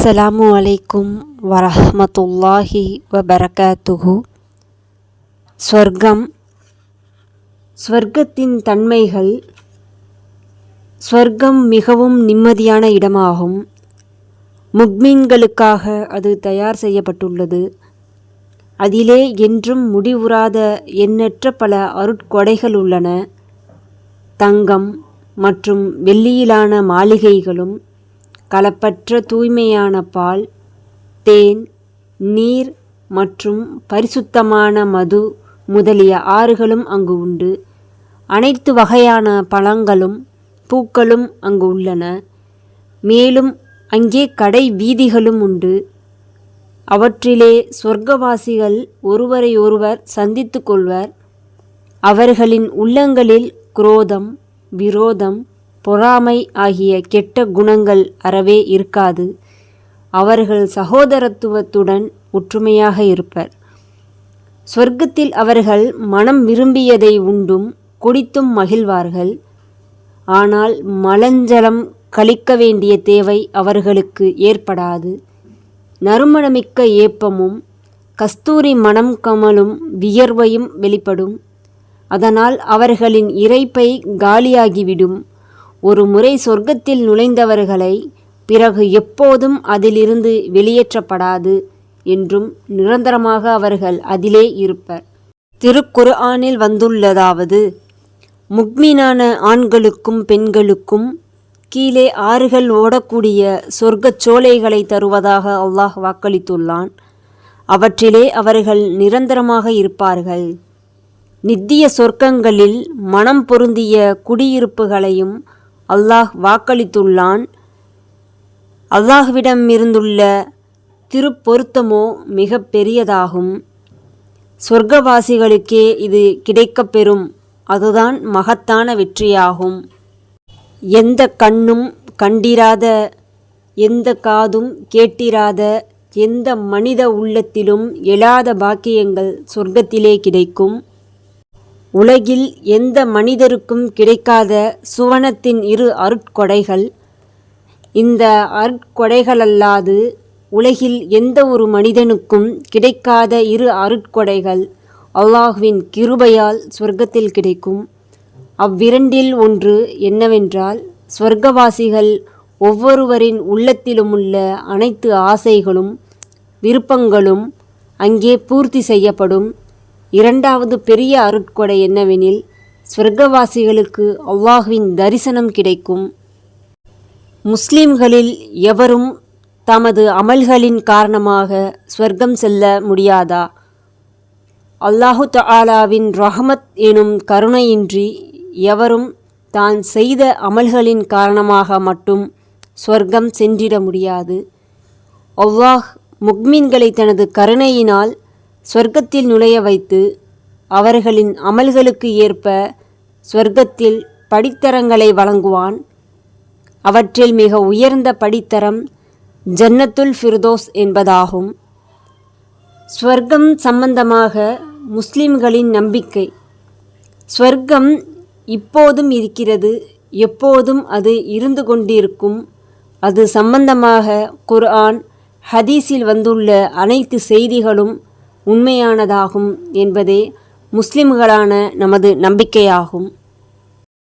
அஸ்ஸலாமு அலைக்கும் வரஹ்மத்துல்லாஹி வபரகாத்துஹு. ஸ்வர்க்கம் ஸ்வர்க்கத்தின் தன்மைகள் ஸ்வர்க்கம் மிகவும் நிம்மதியான இடமாகும். முக்மீன்களுக்காக அது தயார் செய்யப்பட்டுள்ளது. அதிலே என்றும் முடிவுறாத எண்ணற்ற பல அருட்கொடைகள் உள்ளன. தங்கம் மற்றும் வெள்ளியிலான மாளிகைகளும் கலப்பற்ற தூய்மையான பால் தேன் நீர் மற்றும் பரிசுத்தமான மது முதலிய ஆறுகளும் அங்கு உண்டு. அனைத்து வகையான பழங்களும் பூக்களும் அங்கு உள்ளன. மேலும் அங்கே கடை வீதிகளும் உண்டு. அவற்றிலே சொர்க்கவாசிகள் ஒருவரை ஒருவர் சந்தித்து கொள்வர். அவர்களின் உள்ளங்களில் குரோதம் விரோதம் பொறாமை ஆகிய கெட்ட குணங்கள் அறவே இருக்காது. அவர்கள் சகோதரத்துவத்துடன் ஒற்றுமையாக இருப்பர். சொர்க்கத்தில் அவர்கள் மனம் விரும்பியதை உண்டும் குடித்தும் மகிழ்வார்கள். ஆனால் மலஞ்சலம் கழிக்க வேண்டிய தேவை அவர்களுக்கு ஏற்படாது. நறுமணமிக்க ஏப்பமும் கஸ்தூரி மனம் கமலும் வியர்வையும் வெளிப்படும். அதனால் அவர்களின் இறைப்பை காலியாகிவிடும். ஒரு முறை சொர்க்கத்தில் நுழைந்தவர்களை பிறகு எப்போதும் அதிலிருந்து வெளியேற்றப்படாது என்றும் நிரந்தரமாக அவர்கள் அதிலே இருப்பர். திருக்குர்ஆனில் வந்துள்ளதாவது முக்மீனான ஆண்களுக்கும் பெண்களுக்கும் கீழே ஆறுகள் ஓடக்கூடிய சொர்க்கச் சோலைகளை தருவதாக அல்லாஹ் வாக்களித்துள்ளான். அவற்றிலே அவர்கள் நிரந்தரமாக இருப்பார்கள். நித்திய சொர்க்கங்களில் மனம் பொருந்திய குடியிருப்புகளையும் அல்லாஹ் வாக்களித்துள்ளான். அல்லாஹ்விடம் இருந்துள்ள திருப்பொருத்தமோ மிக பெரியதாகும். சொர்க்கவாசிகளுக்கே இது கிடைக்கப்பெறும் அதுதான் மகத்தான வெற்றியாகும். எந்த கண்ணும் கண்டிராத எந்த காதும் கேட்டிராத எந்த மனித உள்ளத்திலும் எழாத பாக்கியங்கள் சொர்க்கத்திலே கிடைக்கும். உலகில் எந்த மனிதருக்கும் கிடைக்காத சுவனத்தின் இரு அருட்கொடைகள். இந்த அருட்கொடைகளல்லாது உலகில் எந்த ஒரு மனிதனுக்கும் கிடைக்காத இரு அருட்கொடைகள் அல்லாஹுவின் கிருபையால் சொர்க்கத்தில் கிடைக்கும். அவ்விரண்டில் ஒன்று என்னவென்றால் சொர்க்கவாசிகள் ஒவ்வொருவரின் உள்ளத்திலும் உள்ள அனைத்து ஆசைகளும் விருப்பங்களும் அங்கே பூர்த்தி செய்யப்படும். இரண்டாவது பெரிய அருட்கொடை என்னவெனில் ஸ்வர்க்கவாசிகளுக்கு அல்லாஹுவின் தரிசனம் கிடைக்கும். முஸ்லிம்களில் எவரும் தமது அமல்களின் காரணமாக ஸ்வர்க்கம் செல்ல முடியாதா? அல்லாஹு தாலாவின் ரஹமத் எனும் கருணையின்றி எவரும் தான் செய்த அமல்களின் காரணமாக மட்டும் ஸ்வர்க்கம் சென்றிட முடியாது. அவ்வாஹ் முக்மீன்களை தனது கருணையினால் சொர்க்கத்தில் நுழைய வைத்து அவர்களின் அமல்களுக்கு ஏற்ப சொர்க்கத்தில் படித்தரங்களை வழங்குவான். அவற்றில் மிக உயர்ந்த படித்தரம் ஜன்னத்துல் ஃபிர்தோஸ் என்பதாகும். ஸ்வர்க்கம் சம்பந்தமாக முஸ்லிம்களின் நம்பிக்கை. ஸ்வர்க்கம் இப்போதும் இருக்கிறது எப்போதும் அது இருந்து கொண்டிருக்கும். அது சம்பந்தமாக குர்ஆன் ஹதீஸில் வந்துள்ள அனைத்து செய்திகளும் உண்மையானதாகும் என்பதே முஸ்லிம்களான நமது நம்பிக்கையாகும்.